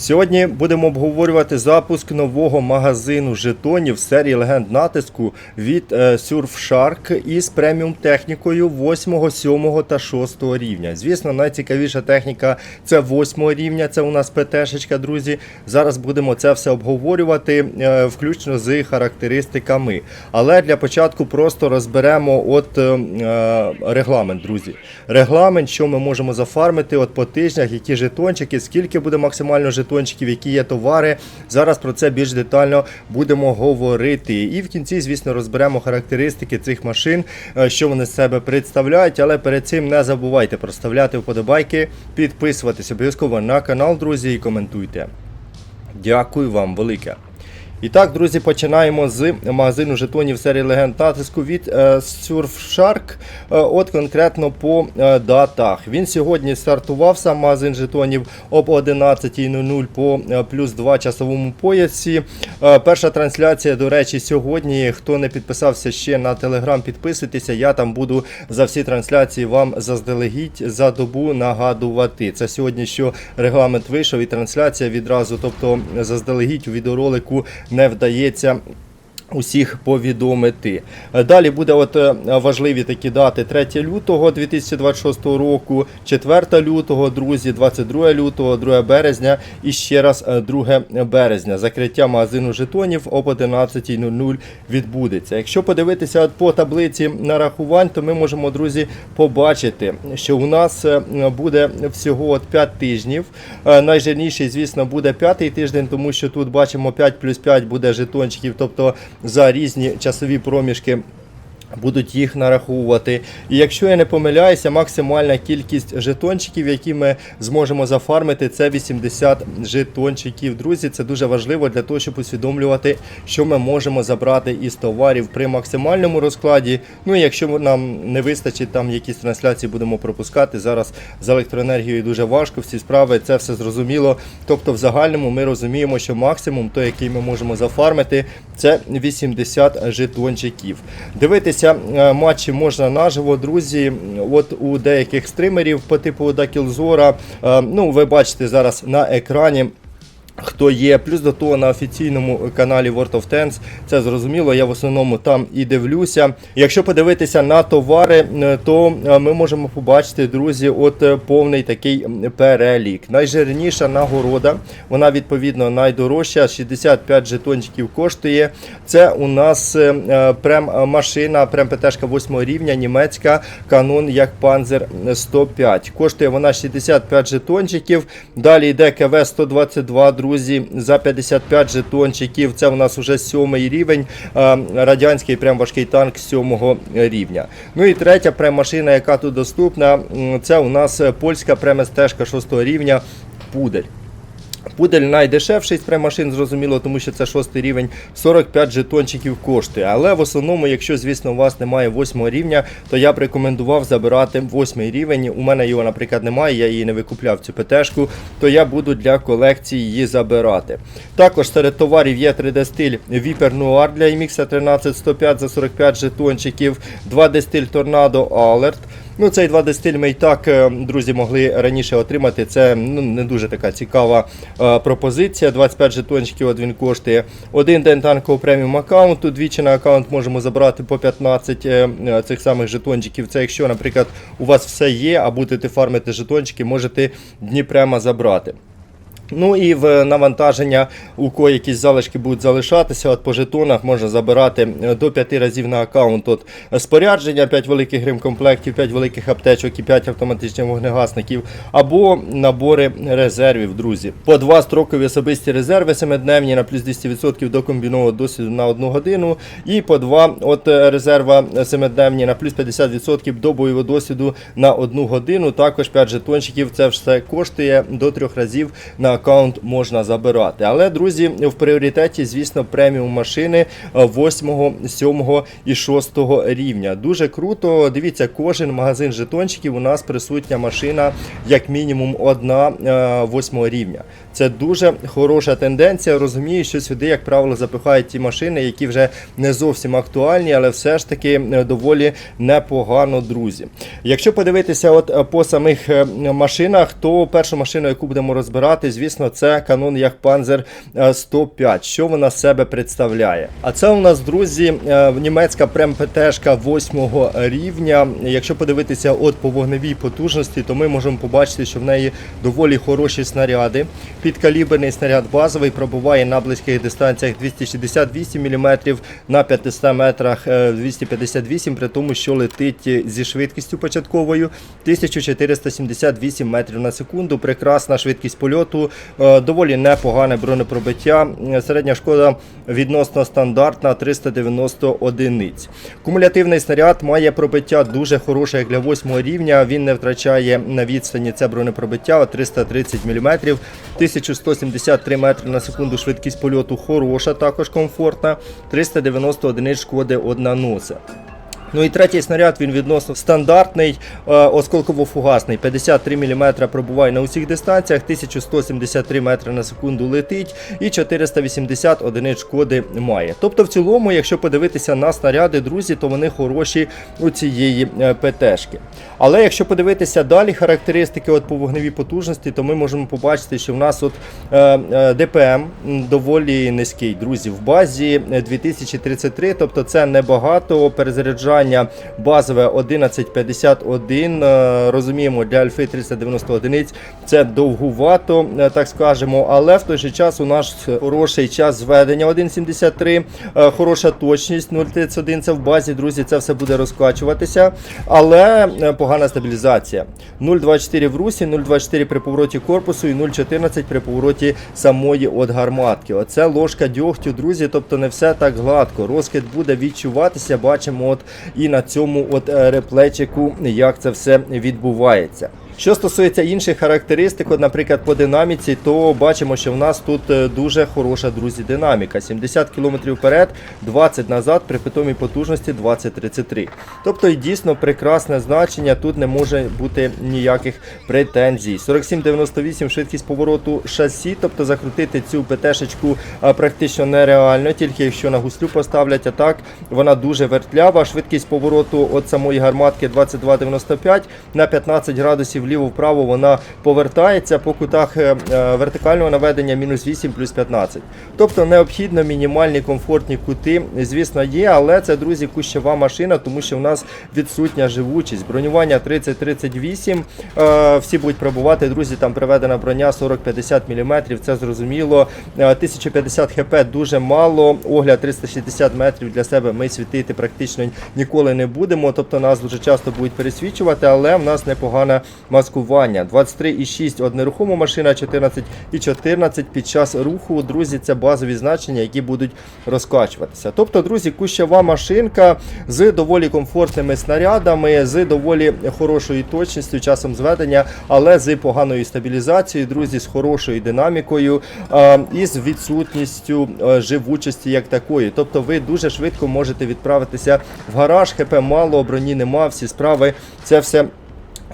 Сьогодні будемо обговорювати запуск нового магазину жетонів серії легенд натиску від е, Surfshark із преміум технікою 8, 7 та 6 рівня. Звісно, найцікавіша техніка це 8 рівня, це у нас ПТ-шечка, друзі. Зараз будемо це все обговорювати, е, включно з характеристиками. Але для початку просто розберемо от е, регламент, друзі. Регламент, що ми можемо зафармити от по тижнях, які жетончики, скільки буде максимально жетончиків, які є товари. Зараз про це більш детально будемо говорити. І в кінці, звісно, розберемо характеристики цих машин, е, що вони з себе представляють. Але перед цим не забувайте проставляти вподобайки, підписуватись обов'язково на канал, друзі, і коментуйте. Дякую вам велике. І так, друзі, починаємо з магазину жетонів серії легенд натиску від е, Surfshark. Е, от конкретно по е, датах. Він сьогодні стартував сам магазин жетонів об 11.00 по плюс 2 часовому поясі. Перша трансляція, до речі, сьогодні. Хто не підписався ще на телеграм, підписуйтеся. Я там буду за всі трансляції вам заздалегідь за добу нагадувати. Це сьогодні, що регламент вийшов і трансляція відразу, тобто заздалегідь у відеоролику не вдається. Усіх повідомити. Е, Далі буде от е, важливі такі дати 3 лютого 2026 року, 4 лютого, друзі, 22 лютого, 2 березня і ще раз е, 2 березня. Закриття магазину жетонів об 11.00 відбудеться. Якщо подивитися от по таблиці нарахувань, то ми можемо, друзі, побачити, що у нас е, буде всього от 5 тижнів. Е, Найжирніший, звісно, буде п'ятий тиждень, тому що тут бачимо 5 плюс 5 буде жетончиків, тобто за різні часові проміжки. Будуть їх нараховувати. І якщо я не помиляюся, максимальна кількість жетончиків, які ми зможемо зафармити, це 80 жетончиків. Друзі, це дуже важливо для того, щоб усвідомлювати, що ми можемо забрати із товарів при максимальному розкладі. Ну і якщо нам не вистачить, там якісь трансляції будемо пропускати. Зараз з електроенергією дуже важко всі справи, це все зрозуміло. Тобто, в загальному ми розуміємо, що максимум, той, який ми можемо зафармити, це 80 жетончиків. Дивитися е, матчі можна наживо, друзі. От у деяких стримерів по типу Дакілзора. е, Ну, ви бачите зараз на екрані. Хто є, плюс до того на офіційному каналі World of Tanks, це зрозуміло, я в основному там і дивлюся. Якщо подивитися на товари, е, то е, ми можемо побачити, друзі, от е, повний такий перелік. Найжирніша нагорода, вона відповідно найдорожча, 65 жетончиків коштує. Це у нас е, е, прем машина, прем ПТшка 8 рівня, німецька, канон як Panzer 105. Коштує вона 65 жетончиків. Далі йде КВ 122, друзі, за 55 жетончиків. Це у нас вже сьомий рівень. Радянський прям важкий танк сьомого рівня. Ну і третя премашина, яка тут доступна, це у нас польська преместежка шостого 6 рівня. Пудель. Пудель найдешевший з премашин, зрозуміло, тому що це шостий рівень, 45 жетончиків коштує. Але в основному, якщо, звісно, у вас немає восьмого рівня, то я б рекомендував забирати восьмий рівень. У мене його, наприклад, немає, я її не викупляв цю ПТшку, то я буду для колекції її забирати. Також серед товарів є 3D стиль Viper Noir для MX 13105 за 45 жетончиків, 2D стиль Tornado Alert. Ну, цей 2D стиль ми і так, е, друзі, могли раніше отримати. Це ну, не дуже така цікава е, пропозиція. 25 жетончиків він коштує. Один день танкового преміум аккаунту. Двічі на аккаунт можемо забрати по 15 е, е, цих самих жетончиків. Це якщо, наприклад, у вас все є, а будете фармити жетончики, можете дні прямо забрати. Ну і в навантаження, у кого якісь залишки будуть залишатися, от по жетонах можна забирати е, до 5 разів на аккаунт от спорядження, 5 великих гримкомплектів, 5 великих аптечок і 5 автоматичних вогнегасників, або набори резервів, друзі. По два строкові особисті резерви 7-дневні на плюс 200% до комбінованого досвіду на 1 годину, і по два от е, резерва 7-дневні на плюс 50% до бойового досвіду на 1 годину. Також 5 жетончиків. Це все коштує до 3 разів на аккаунт можна забирати. Але, друзі, в пріоритеті, звісно, преміум машини 8, 7 і 6 рівня. Дуже круто. Дивіться, кожен магазин жетончиків у нас присутня машина, як мінімум, одна 8 рівня. Це дуже хороша тенденція. Розумію, що сюди, як правило, запихають ті машини, які вже не зовсім актуальні, але все ж таки е, доволі непогано, друзі. Якщо подивитися, от е, по самих е, машинах, то першу машину, яку будемо розбирати, звісно, це Jagdpanzer е, 105. Що вона себе представляє? А це у нас, друзі, німецька прем ПТшка 8 рівня. Якщо подивитися от по вогневій потужності, то ми можемо побачити, що в неї доволі хороші снаряди. Підкаліберний снаряд базовий пробуває на близьких дистанціях 268 мм, на 500 метрах е, 258 при тому, що летить зі швидкістю початковою 1478 метрів на секунду. Прекрасна швидкість польоту, е, доволі непогане бронепробиття. Е, Середня шкода відносно стандартна 390 одиниць. Кумулятивний снаряд має пробиття дуже хороше як для 8 рівня. Він не втрачає на відстані це бронепробиття 330 мм. 1173 метри на секунду швидкість польоту хороша, також комфортна. 390 одиниць шкоди одна носа. Ну і третій снаряд він відносно стандартний, е, осколково-фугасний. 53 мм пробуває на усіх дистанціях, 1173 метри на секунду летить і 480 одиниць шкоди має. Тобто, в цілому, якщо подивитися на снаряди, друзі, то вони хороші у цієї е, ПТшки. Але якщо подивитися далі характеристики от по вогневій потужності, то ми можемо побачити, що в нас от е, ДПМ доволі низький, друзі. В базі е, 2033, тобто це небагато. Перезаряджання базове 1151. е, Розуміємо, для Альфи 390 одиниць це довгувато, е, так скажемо. Але в той же час у нас хороший час зведення 1.73, е, хороша точність 0.31 це в базі, друзі, це все буде розкачуватися. Але погана стабілізація. 0.24 в русі, 0.24 при повороті корпусу і 0.14 при повороті самої от гарматки. Оце ложка дьогтю, друзі, тобто не все так гладко. Розкид буде відчуватися, бачимо от і на цьому от е, реплечику, як це все відбувається. Що стосується інших характеристик, от, наприклад, по динаміці, то бачимо, що в нас тут е, дуже хороша, друзі, динаміка. 70 км вперед, 20 назад, при питомій потужності 20-33. Тобто і дійсно прекрасне значення, тут не може бути ніяких претензій. 47-98 швидкість повороту шасі, тобто закрутити цю ПТшечку а, практично нереально, тільки якщо на гуслю поставлять, а так вона дуже вертлява. Швидкість повороту від самої гарматки 22,95 на 15 градусів вліво-вправо вона повертається по кутах е, е, вертикального наведення мінус 8 плюс 15. Тобто необхідно мінімальні комфортні кути, звісно, є, але це, друзі, кущова машина, тому що в нас відсутня живучість. Бронювання 30-38. е, Всі будуть пробувати, друзі, там приведена броня 40-50 мм, це зрозуміло. Е, 1050 хп дуже мало. Огляд 360 метрів для себе ми світити практично ніколи не будемо. Тобто нас дуже часто будуть пересвічувати, але в нас непогане маскування. 23,6 от нерухома машина, 14,14 під час руху. Друзі, це базові значення, які будуть розкачуватися. Тобто, друзі, кущова машинка з доволі комфортними снарядами, з доволі хорошою точністю, часом зведення, але з поганою стабілізацією, друзі, з хорошою динамікою і з відсутністю е, живучості як такої. Тобто ви дуже швидко можете відправитися в гараж, ХП мало, броні нема, всі справи. Це все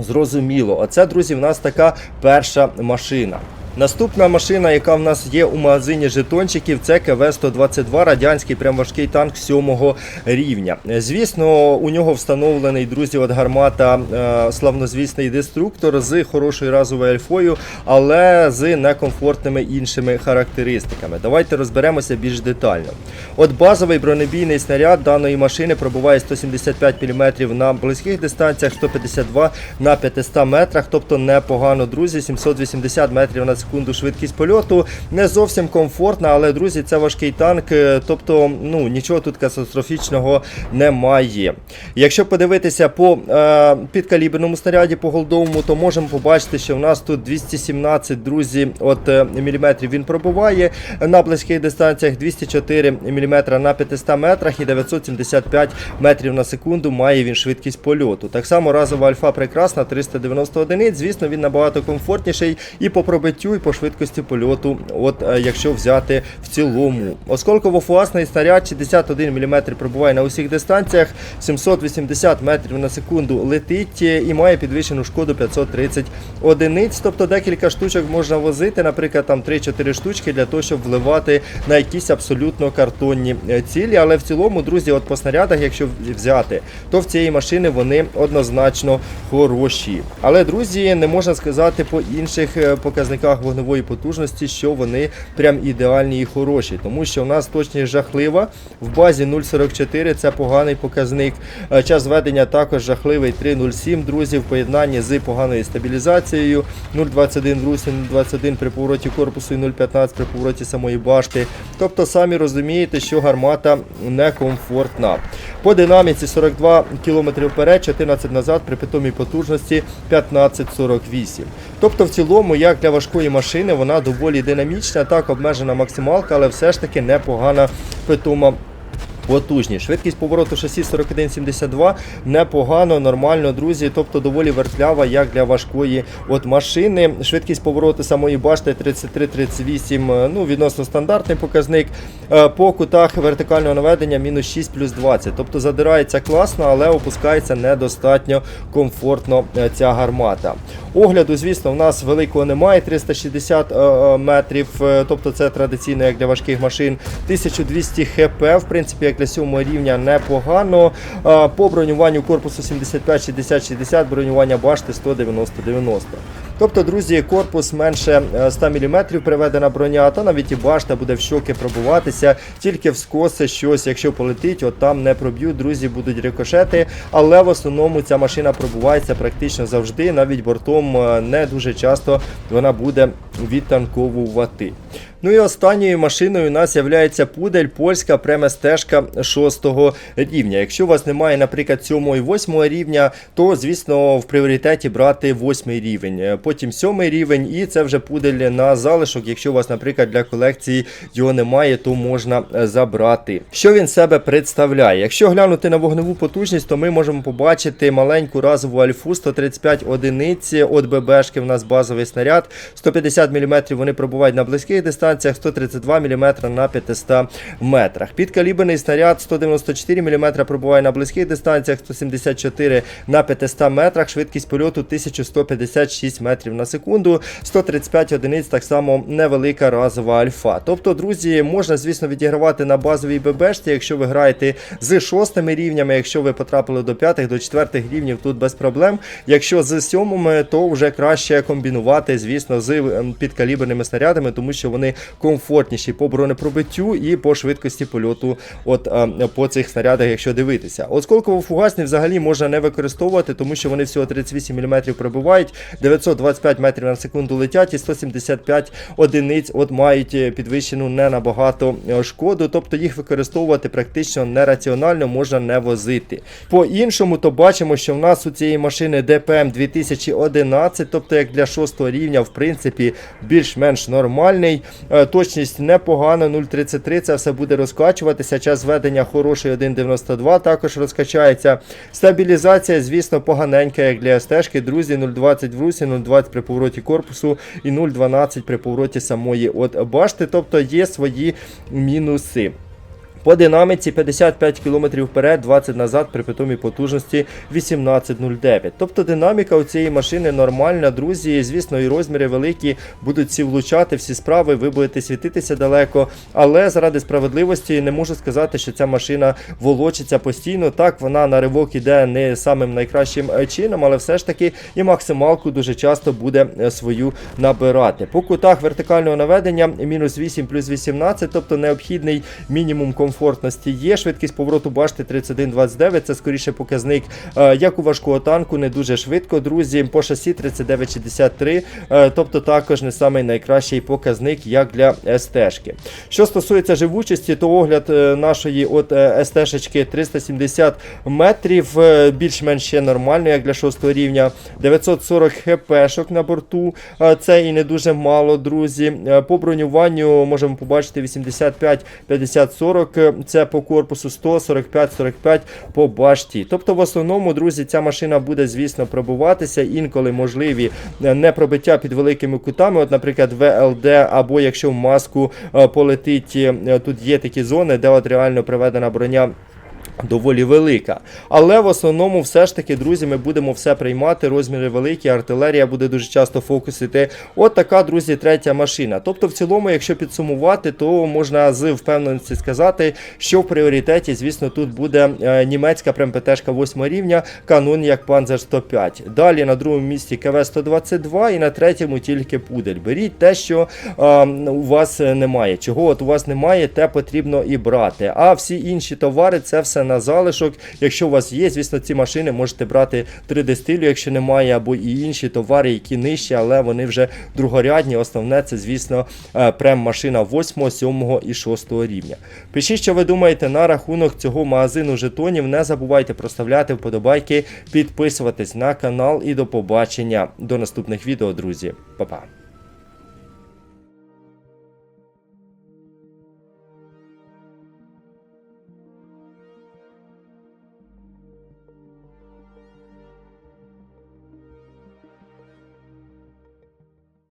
Зрозуміло. Оце, друзі, в нас така перша машина. Наступна машина, яка в нас є у магазині жетончиків, це КВ-122, радянський прям важкий танк 7 рівня. Звісно, у нього встановлений, друзі, от гармата е, славнозвісний деструктор з хорошою разовою альфою, але з некомфортними іншими характеристиками. Давайте розберемося більш детально. От базовий бронебійний снаряд даної машини пробуває 175 мм на близьких дистанціях, 152 на 500 метрах, тобто непогано, друзі, 780 метрів на секунду швидкість польоту. Не зовсім комфортна, але, друзі, це важкий танк, е, тобто ну, нічого тут катастрофічного немає. Якщо подивитися по е, підкаліберному снаряді, по голдовому, то можемо побачити, що в нас тут 217, друзі, от е, міліметрів він пробуває. На близьких дистанціях 204 мм на 500 метрах і 975 метрів на секунду має він швидкість польоту. Так само разова альфа прекрасна, 390 одиниць. Звісно, він набагато комфортніший і по пробиттю і по швидкості польоту, от е, якщо взяти в цілому. Осколково-фуасний снаряд 61 мм пробуває на усіх дистанціях, 780 метрів на секунду летить і має підвищену шкоду 530 одиниць. Тобто декілька штучок можна возити, наприклад, там 3-4 штучки для того, щоб вливати на якісь абсолютно картонні е, цілі. Але в цілому, друзі, от по снарядах, якщо взяти, то в цієї машини вони однозначно хороші. Але, друзі, не можна сказати по інших е, показниках вогневої потужності, що вони прям ідеальні і хороші, тому що у нас точність жахлива. В базі 0,44 це поганий показник. Е, Час зведення також жахливий 3,07, друзі, в поєднанні з поганою стабілізацією 0,21 в русі, 0,21 при повороті корпусу і 0,15 при повороті самої башти. Тобто самі розумієте, що гармата некомфортна. По динаміці 42 км вперед, 14 назад при питомій потужності 15,48. Тобто, в цілому, як для важкої машини, вона доволі динамічна, так обмежена максималка, але все ж таки непогана питома потужність. Швидкість повороту шасі 41,72 непогано, нормально, друзі. Тобто доволі вертлява, як для важкої от машини. Швидкість повороту самої башти 33-38, ну відносно стандартний показник. Е, По кутах вертикального наведення мінус 6 плюс 20. Тобто задирається класно, але опускається недостатньо комфортно е, ця гармата. Огляду, звісно, в нас великого немає, 360 е, метрів, тобто це традиційно як для важких машин. 1200 хп, в принципі, як для сьомого рівня непогано. Е, По бронюванню корпусу 75, 60, 60, бронювання башти 190, 90. Тобто, друзі, корпус менше е, 100 мм приведена броня, та навіть і башта буде в щоки пробуватися, тільки в скоси щось, якщо полетить, от там не проб'ють, друзі, будуть рикошети. Але в основному ця машина пробувається практично завжди, навіть бортом е, не дуже часто вона буде відтанковувати. Ну і останньою машиною у нас є пудель польська преместежка 6 рівня. Якщо у вас немає, наприклад, 7 і 8 рівня, то звісно в пріоритеті брати 8 рівень, потім 7 рівень, і це вже пудель на залишок. Якщо у вас, наприклад, для колекції його немає, то можна е, забрати. Що він себе представляє? Якщо глянути на вогневу потужність, то ми можемо побачити маленьку разову альфу 135 одиниць от ББшки. В нас базовий снаряд, 150 мм вони пробувають на близьких дистанціях, 132 мм на 500 метрах. Підкаліберний снаряд 194 мм пробуває на близьких дистанціях, 174 на 500 метрах, швидкість польоту 1156 метрів на секунду, 135 одиниць, так само невелика разова альфа. Тобто, друзі, можна, звісно, відігравати на базовій ББшці, якщо ви граєте з шостими рівнями, якщо ви потрапили до п'ятих, до четвертих рівнів, тут без проблем. Якщо з сьомими, то вже краще комбінувати, звісно, з ем, підкаліберними снарядами, тому що вони комфортніші по бронепробиттю і по швидкості польоту от, ем, по цих снарядах, якщо дивитися. Осколково-фугасні взагалі можна не використовувати, тому що вони всього 38 мм пробивають, 925 метрів на секунду летять і 175 одиниць от мають е, підвищену не набагато е, шкоду, тобто їх використовувати практично нераціонально можна не возити. По іншому, то бачимо, що в нас у цієї машини DPM 2011, тобто як для 6 рівня, в принципі, більш-менш нормальний. Е, Точність непогана, 0,33, це все буде розкачуватися. Час ведення хороший 1,92 також розкачається. Стабілізація, звісно, поганенька, як для стежки. Друзі, 0,20 в русі, 0,20 при повороті корпусу і 0,12 при повороті самої от башти. Тобто є свої мінуси. По динаміці 55 км вперед, 20 назад при питомій потужності 18,09. Тобто динаміка у цієї машини нормальна, друзі. Звісно, і розміри великі, будуть всі влучати, всі справи, ви будете світитися далеко. Але заради справедливості не можу сказати, що ця машина волочиться постійно. Так, вона на ривок іде не самим найкращим е, чином, але все ж таки і максималку дуже часто буде е, свою набирати. По кутах вертикального наведення мінус 8 плюс 18, тобто необхідний мінімум комфортності є. Швидкість повороту башти 31,29, це скоріше показник, е, як у важкого танку, не дуже швидко, друзі. По шасі 39,63, е, тобто також не самий найкращий показник, як для СТ-шки. Що стосується живучості, то огляд е, нашої от СТ-шечки 370 метрів, більш-менш ще нормально, як для 6 рівня. 940 хпшок на борту, це і не дуже мало, друзі. По бронюванню можемо побачити 85, 50, 40. Це по корпусу 145-45 по башті. Тобто, в основному, друзі, ця машина буде, звісно, пробуватися. Інколи можливі е, не пробиття під великими кутами. От, наприклад, ВЛД, або якщо в маску е, полетить, е, тут є такі зони, де от реально приведена броня. Доволі велика. Але в основному, все ж таки, друзі, ми будемо все приймати. Розміри великі, артилерія буде дуже часто фокусити. От така, друзі, третя машина. Тобто, в цілому, якщо підсумувати, то можна з впевненості сказати, що в пріоритеті, звісно, тут буде е, німецька прям ПТшка 8 рівня, канон як Panzer 105. Далі на другому місці КВ 122 і на третьому тільки пудель. Беріть те, що е, у вас немає. Чого от у вас немає, те потрібно і брати. А всі інші товари це все на залишок. Якщо у вас є, звісно, ці машини можете брати 3D стилю, якщо немає, або і інші товари, які нижчі, але вони вже другорядні. Основне це, звісно, прем-машина 8, 7 і 6 рівня. Пишіть, що ви думаєте на рахунок цього магазину жетонів. Не забувайте проставляти вподобайки, підписуватись на канал і до побачення до наступних відео, друзі. Па-па.